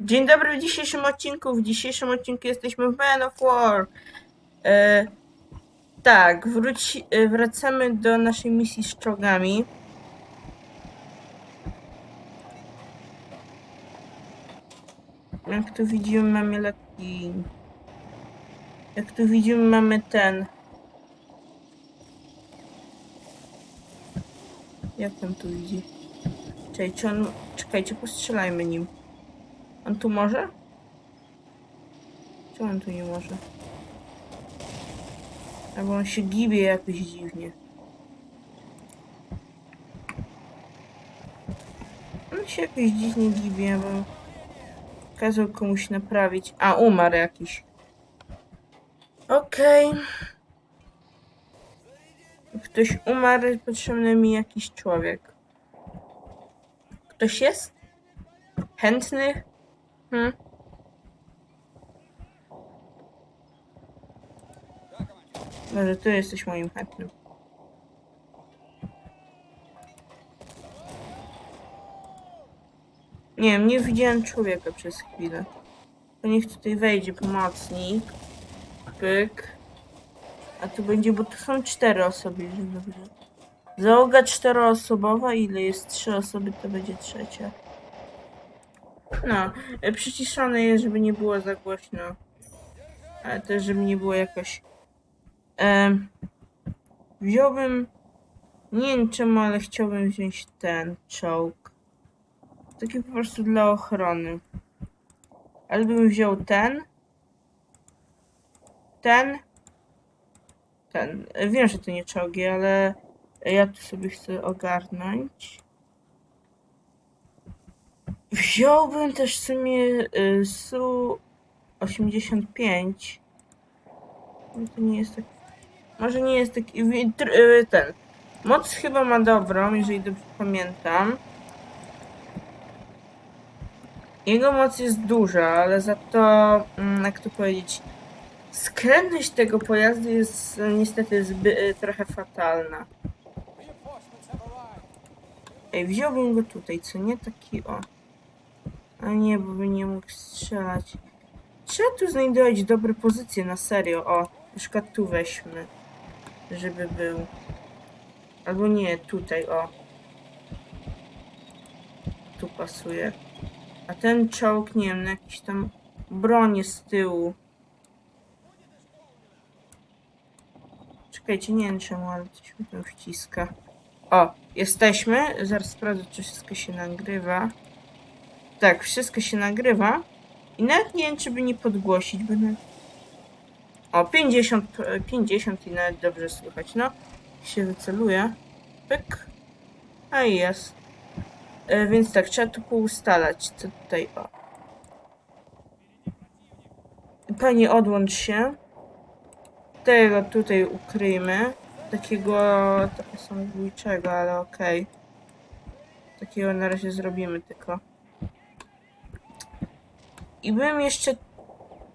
Dzień dobry w dzisiejszym odcinku. W dzisiejszym odcinku jesteśmy w Man of War. E, tak, wróci, e, wracamy do naszej misji z czołgami. Jak tu widzimy, mamy leki. Jak tu widzimy, mamy ten. Jak on tu widzi? Czekaj, czy on... Czekajcie, postrzelajmy nim. On tu może? Czy on tu nie może? Albo on się gibie jakoś dziwnie. On się jakoś dziwnie gibie, bo kazał komuś naprawić. A, umarł jakiś. Okej. Ktoś umarł, potrzebny mi jakiś człowiek. Ktoś jest? Chętny? Hmm? Może ty jesteś moim chętnym. Nie wiem, nie widziałem człowieka przez chwilę. To niech tutaj wejdzie pomocnik. Pyk. A tu będzie, bo tu są cztery osoby, dobrze. Załoga czteroosobowa, ile jest trzy osoby, to będzie trzecia. No, e, przyciszone jest, żeby nie było za głośno. Ale też, żeby nie było jakoś. Em, wziąłbym. Nie wiem czemu, ale chciałbym wziąć ten czołg. Taki po prostu dla ochrony. Ale bym wziął ten. Ten. Ten. E, Wiem, że to nie czołgi, ale ja tu sobie chcę ogarnąć. Wziąłbym też w sumie y, Su-85. No to nie jest tak... Może nie jest taki... y, Ten. Moc chyba ma dobrą, jeżeli dobrze pamiętam. Jego moc jest duża, ale za to, mm, jak to powiedzieć, skrętność tego pojazdu jest niestety y, trochę fatalna. Ej, wziąłbym go tutaj, co nie? Taki o. A nie, bo by nie mógł strzelać. Trzeba tu znajdować dobre pozycje na serio. O, na przykład tu weźmy. Żeby był. Albo nie, tutaj, o. Tu pasuje. A ten czołg, nie wiem, na jakieś tam bronie z tyłu. Czekajcie, nie wiem czemu, ale coś mi tam wciska. O, jesteśmy. Zaraz sprawdzę, czy wszystko się nagrywa. Tak, wszystko się nagrywa. I nawet nie wiem, czy by nie podgłosić, na... O, 50, e, 50 i nawet dobrze słychać. No, się wyceluje. Pyk. A jest. E, więc tak, trzeba tu poustalać, co tutaj, o. Pani, odłącz się. Tego tutaj ukryjmy. Takiego samobójczego, ale okej. Takiego na razie zrobimy tylko. I bym jeszcze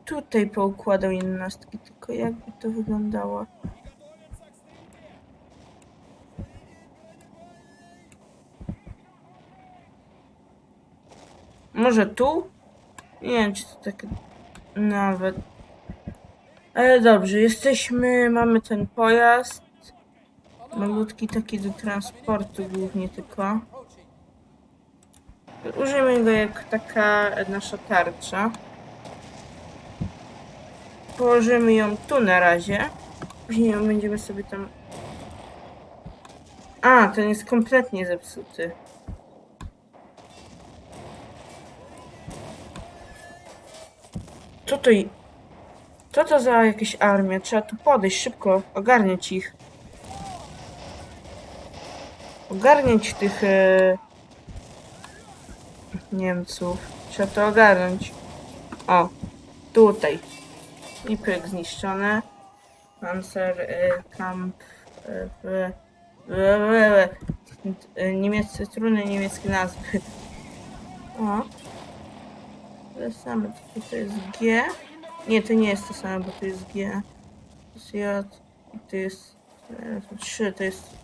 tutaj poukładał jednostki, tylko jakby to wyglądało. Może tu? Nie wiem, czy to tak nawet. Ale dobrze, jesteśmy, mamy ten pojazd. Malutki taki do transportu głównie tylko. Użyjmy go jak taka nasza tarcza. Położymy ją tu na razie. Później ją będziemy sobie tam... A, ten jest kompletnie zepsuty. Co to. Co to za jakaś armia? Trzeba tu podejść szybko, ogarniać ich. Ogarniać tych... E... Niemców. Trzeba to ogarnąć. O, tutaj. I pyk zniszczone. Panzer y, Kamp y, w, w, w, y, niemieckie truny, niemieckie nazwy. O. To same, tylko to jest G. Nie, to nie jest to samo, bo to jest G. To jest J. I to jest 3, to jest...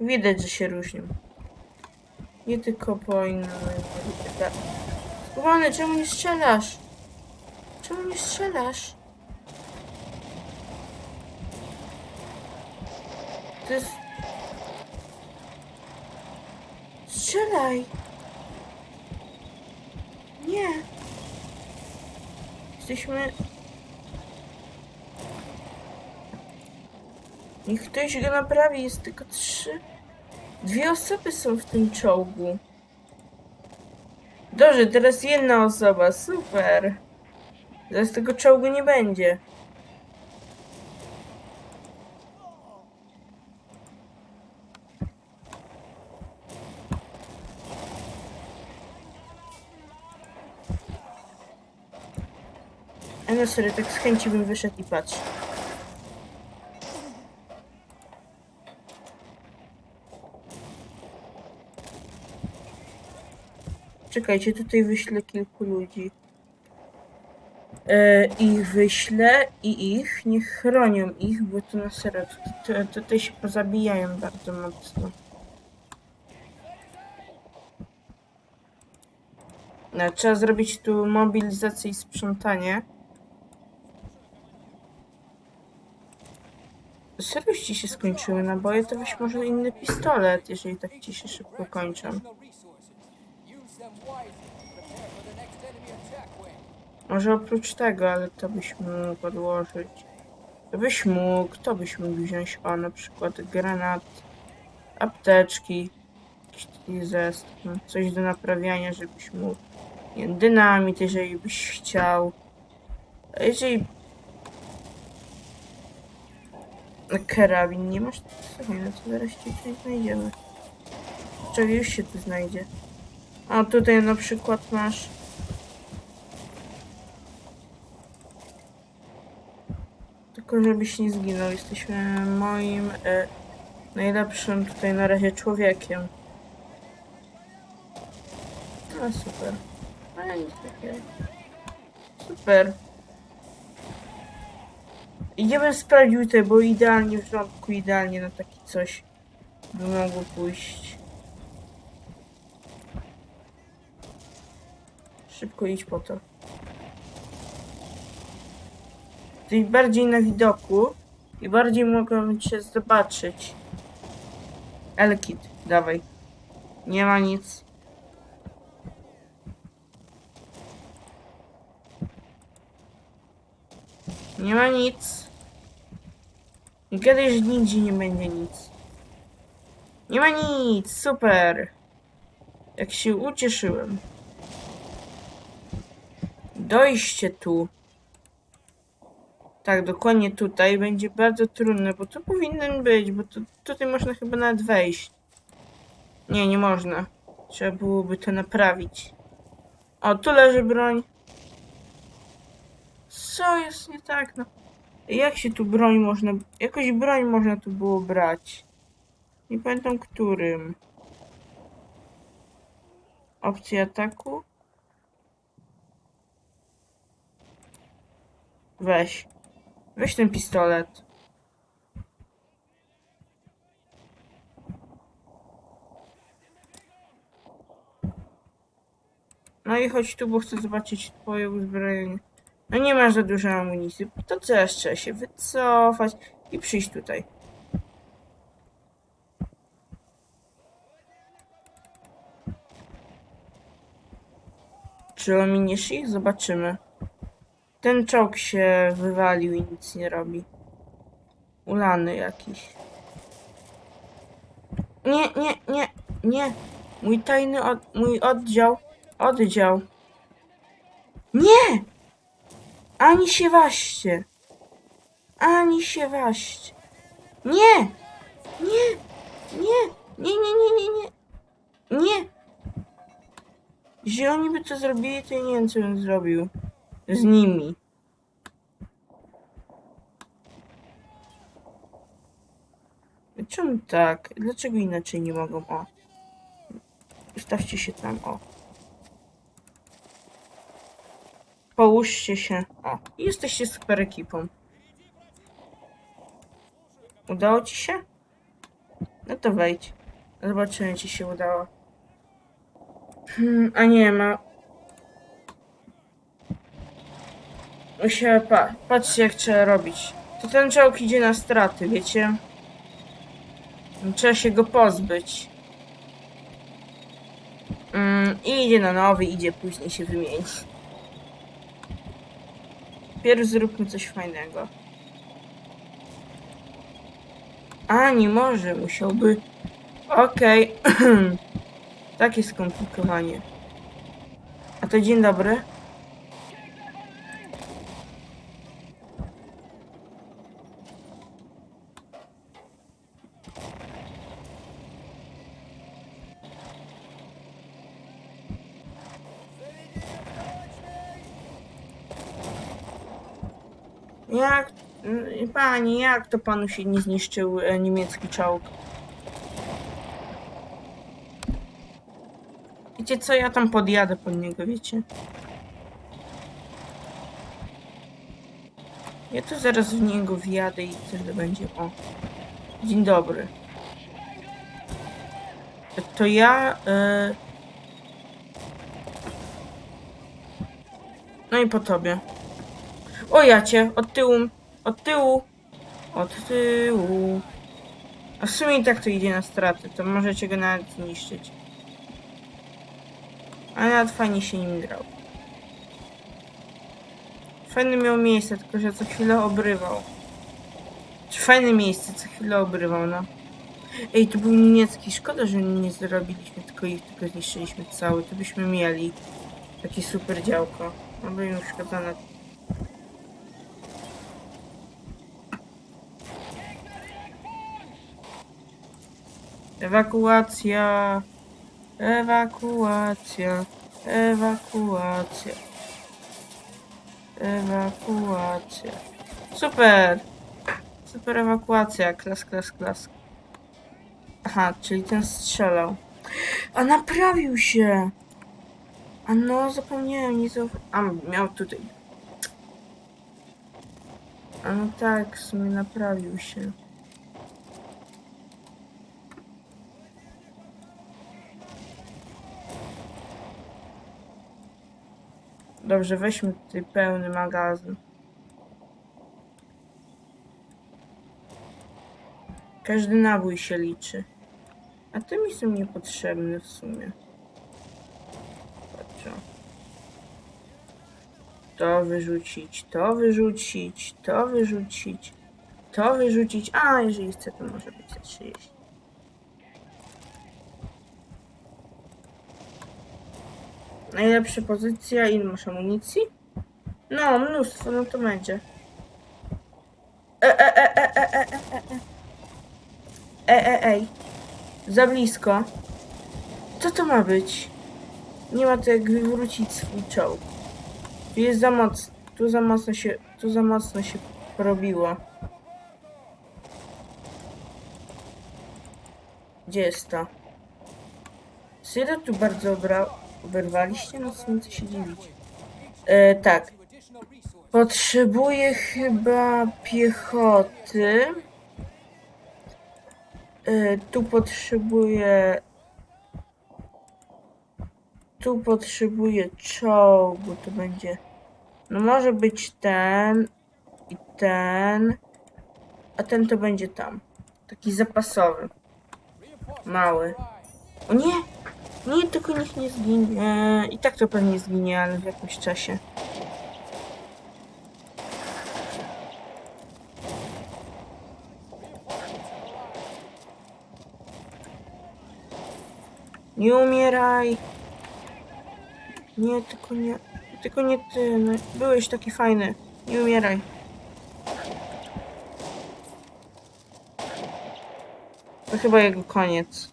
Widać, że się różnią. Nie tylko po innym. Skubany, czemu nie strzelasz? Czemu nie strzelasz? To jest... Strzelaj! Nie! Jesteśmy... Niech ktoś go naprawi, jest tylko trzy... Dwie osoby są w tym czołgu. Dobrze, teraz jedna osoba, super. Zaraz tego czołgu nie będzie. No sorry, tak z chęci bym wyszedł i patrz. Czekajcie, tutaj wyślę kilku ludzi. E, ich wyślę i ich, niech chronią ich, bo to na serio, tutaj się pozabijają bardzo mocno. No, trzeba zrobić tu mobilizację i sprzątanie. Serio ci się skończyły naboje, to weź może inny pistolet, jeżeli tak ci się szybko kończą. Może oprócz tego, ale to byś mógł odłożyć. To byś mógł, to byś mógł wziąć, o na przykład granat, apteczki, jakiś zestaw, no, coś do naprawiania, żebyś mógł. Nie, dynamit, jeżeli byś chciał. A jeżeli... Karabin nie masz? Słuchaj, no to zaraz ci coś znajdziemy. Czego już się tu znajdzie? A tutaj na przykład masz... Tylko żebyś nie zginął. Jesteśmy moim e, najlepszym tutaj na razie człowiekiem. No super. Ale nic takiego. Super. Ja bym sprawdził te, bo idealnie w rządku, idealnie na taki coś by mogło pójść. Szybko idź po to. Jesteś bardziej na widoku i bardziej mogą cię zobaczyć. Elkit, dawaj. Nie ma nic. Nie ma nic. I kiedyś nigdzie nie będzie nic. Nie ma nic, super. Jak się ucieszyłem. Dojście tu. Tak, dokładnie tutaj będzie bardzo trudne, bo tu powinien być, bo tu, tutaj można chyba nawet wejść. Nie, nie można. Trzeba byłoby to naprawić. O, tu leży broń. Co jest nie tak, no? Jak się tu broń można... Jakoś broń można tu było brać. Nie pamiętam którym. Opcja ataku? Weź. Weź ten pistolet. No i chodź tu, bo chcę zobaczyć twoje uzbrojenie. No nie masz za dużo amunicji. To teraz trzeba się wycofać i przyjść tutaj. Czy ominiesz ich? Zobaczymy. Ten czołg się wywalił i nic nie robi. Ulany jakiś. Nie, nie, nie, nie. Mój tajny od, mój oddział. Oddział. Nie! Ani się waście. Ani się waście. Nie! Nie! Nie! Nie, nie, nie, nie, nie. Nie! Oni by to zrobili, to ja nie wiem, co bym zrobił. Z nimi. Czemu tak? Dlaczego inaczej nie mogą? O. Ustawcie się tam, o. Połóżcie się. O. Jesteście super ekipą. Udało ci się? No to wejdź. Zobaczymy, czy się udało. Hmm, a nie ma. Muszę, pa, patrzcie jak trzeba robić. To ten czołg idzie na straty, wiecie? Trzeba się go pozbyć. Mm, I idzie na nowy, idzie później się wymienić. Pierw zróbmy coś fajnego. A, nie może, musiałby... Okej. Takie skomplikowanie. A to dzień dobry. Jak, mm, pani, jak to panu się nie zniszczył e, niemiecki czołg? Wiecie co, ja tam podjadę pod niego, wiecie? Ja tu zaraz w niego wjadę i tyle będzie. O. Dzień dobry. To ja... E... No i po tobie. O ja cię, od tyłu, od tyłu, od tyłu. A w sumie i tak to idzie na straty, to możecie go nawet zniszczyć. A nawet fajnie się nim grał. Fajne miał miejsce, tylko że co chwilę obrywał. Czy fajne miejsce, co chwilę obrywał, no. Ej, to był niemiecki. Szkoda, że nie zrobiliśmy, tylko ich tylko zniszczyliśmy cały. To byśmy mieli takie super działko. No by już szkoda na Ewakuacja. Ewakuacja. Ewakuacja. Ewakuacja. Super! Super ewakuacja. Klas, klas, klas. Aha, czyli ten strzelał. A naprawił się! A no, zapomniałem, nie zau... A, miał tutaj. A no tak, w sumie naprawił się. Dobrze, weźmy tutaj pełny magazyn. Każdy nabój się liczy. A te mi są niepotrzebne w sumie. Patrzę. To wyrzucić, to wyrzucić, to wyrzucić, to wyrzucić. A, jeżeli chce, to może być za 30. Najlepsza pozycja, ile masz amunicji? No, mnóstwo, no to będzie. E, e, e, e, e, e, e, e. E, e, ej. Za blisko. Co to ma być? Nie ma to jak wywrócić swój czołg. Tu jest za mocno, tu za mocno się, tu za mocno się porobiło. Gdzie jest to? Syro tu bardzo obra... oberwaliście? No co co się dziwić. E, tak. Potrzebuję chyba piechoty. E, tu potrzebuję. Tu potrzebuję czołgu. To będzie. No może być ten i ten. A ten to będzie tam. Taki zapasowy. Mały. O nie! Nie, tylko niech nie zginie. I tak to pewnie zginie, ale w jakimś czasie. Nie umieraj. Nie, tylko nie. Tylko nie ty. No, byłeś taki fajny. Nie umieraj. To chyba jego koniec.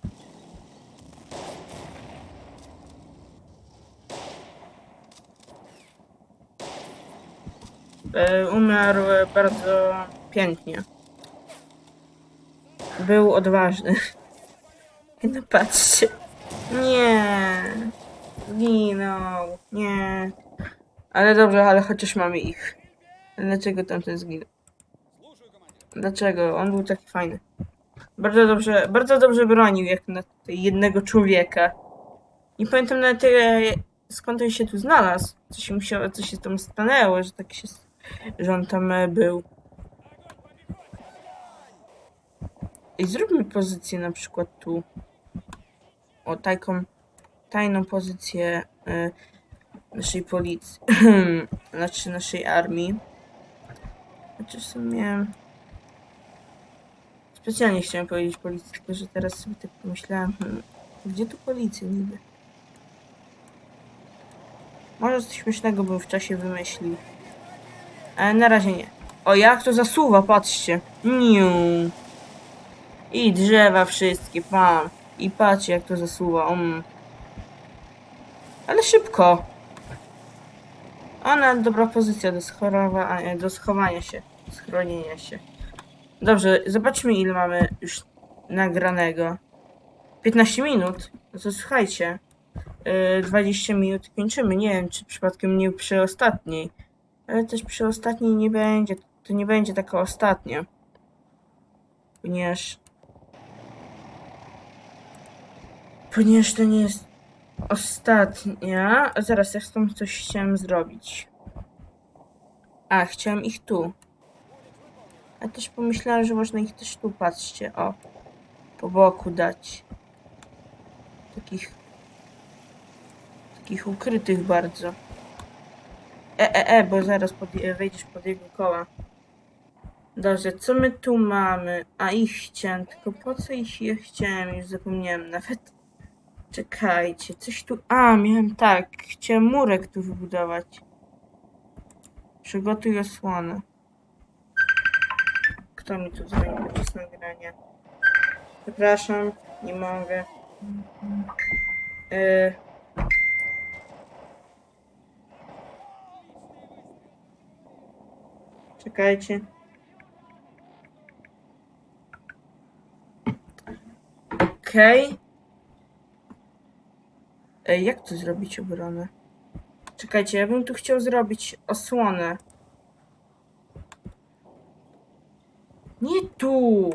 Umarł bardzo pięknie. Był odważny. No patrzcie. Nie. Zginął. Nie. Ale dobrze, ale chociaż mamy ich. Dlaczego tamten zginął? Dlaczego? On był taki fajny. Bardzo dobrze, bardzo dobrze bronił jak na jednego człowieka. Nie pamiętam nawet e, skąd on się tu znalazł. Co się musiało, co się tam stanęło, że tak się, że on tam e, był. I zróbmy pozycję na przykład tu. O, taką tajną pozycję e, naszej policji, znaczy naszej armii. Znaczy w sumie... Specjalnie chciałem powiedzieć policji, tylko że teraz sobie tak pomyślałem, hmm, gdzie tu policja niby? Może coś śmiesznego bym w czasie wymyślił. Ale na razie nie. O, jak to zasuwa, patrzcie. Niu. I drzewa wszystkie, pam. I patrzcie, jak to zasuwa. Um. Ale szybko. Ona dobra pozycja do, schorowa, e, do schowania się, schronienia się. Dobrze, zobaczmy ile mamy już nagranego. 15 minut. No to słuchajcie. Yy, 20 minut kończymy. Nie wiem, czy przypadkiem nie przy ostatniej. Ale też przy ostatniej nie będzie. To nie będzie taka ostatnia. Ponieważ. Ponieważ to nie jest ostatnia. Zaraz, ja z tą coś chciałem zrobić. A, chciałem ich tu. A też pomyślałem, że można ich też tu, patrzcie, o. Po boku dać. Takich. Takich ukrytych bardzo. E, e, e, bo zaraz pod, wejdziesz pod jego koła. Dobrze, co my tu mamy? A ich chciałem, tylko po co ich je chciałem? Już zapomniałem nawet. Czekajcie, coś tu. A, miałem tak. Chciałem murek tu wybudować. Przygotuj osłonę. Kto mi tu dzwoni podczas nagrania? Przepraszam, nie mogę. Yy. Czekajcie. Okej. Ej, jak tu zrobić obronę? Czekajcie, ja bym tu chciał zrobić osłonę. Nie tu!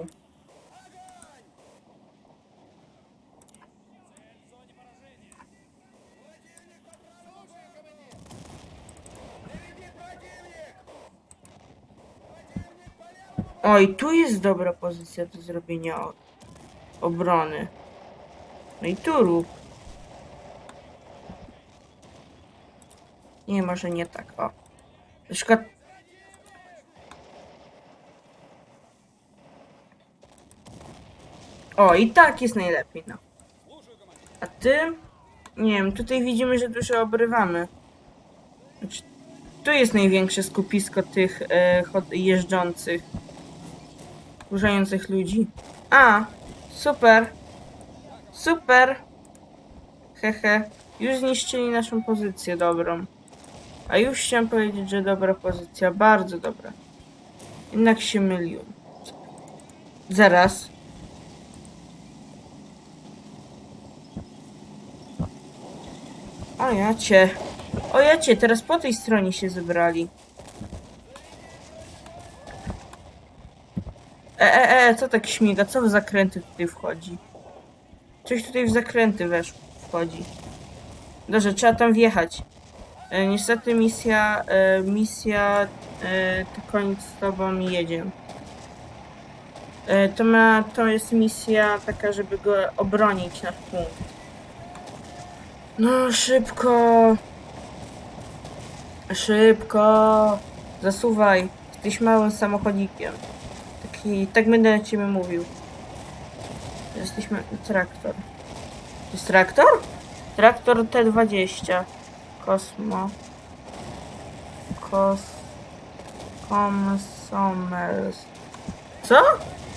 Oj, tu jest dobra pozycja do zrobienia o- obrony. No i tu rób. Nie, może nie tak, o. Na przykład... O, i tak jest najlepiej, no. A ty? Nie wiem, tutaj widzimy, że dużo obrywamy. Znaczy, tu jest największe skupisko tych e, jeżdżących, kurzających ludzi. A, super. Super. Hehe. Już zniszczyli naszą pozycję dobrą. A już chciałem powiedzieć, że dobra pozycja, bardzo dobra. Jednak się myliłem. Zaraz. O ja cię. O ja cię, teraz po tej stronie się zebrali. E, e, e, co tak śmiga? Co w zakręty tutaj wchodzi? Coś tutaj w zakręty wesz wchodzi. Dobrze, trzeba tam wjechać. E, niestety misja, e, misja, e, to koniec z tobą i jedziemy. E, to, ma, to jest misja taka, żeby go obronić nasz punkt. No, szybko. Szybko. Zasuwaj. Jesteś małym samochodzikiem. Taki, tak będę na ciebie mówił. Jesteśmy traktor. To jest traktor? Traktor T20. Kosmo. Kos... Komsomers. Co?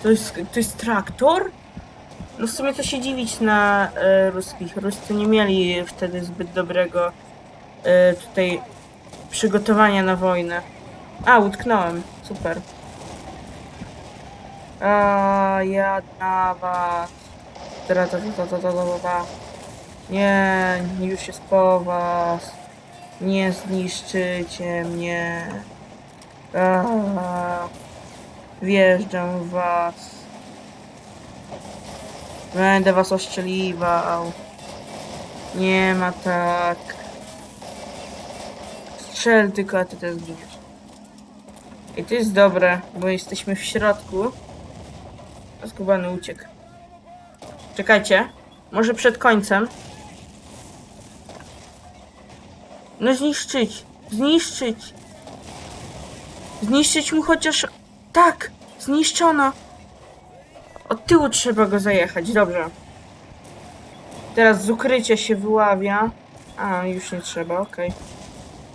To jest, to jest traktor? No w sumie to się dziwić na e, ruskich. Ruscy nie mieli wtedy zbyt dobrego e, tutaj przygotowania na wojnę. A, utknąłem. Super. A, ja. Tra, ta, ta, ta, ta, ta, ta, ta. Nie, już jest po was. Nie zniszczycie mnie. A, wjeżdżam w was. Będę was oszczeliwał. Nie ma tak. Strzel tylko, a ty też zginiesz. I to jest dobre, bo jesteśmy w środku. A uciekł. Czekajcie. Może przed końcem. No zniszczyć. Zniszczyć. Zniszczyć mu chociaż... Tak! Zniszczono! Od tyłu trzeba go zajechać, dobrze. Teraz z ukrycia się wyławia. A, już nie trzeba, okej.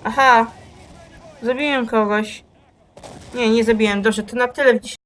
Aha! Zabiłem kogoś. Nie, nie zabiłem. Dobrze, to na tyle w dzisiejszym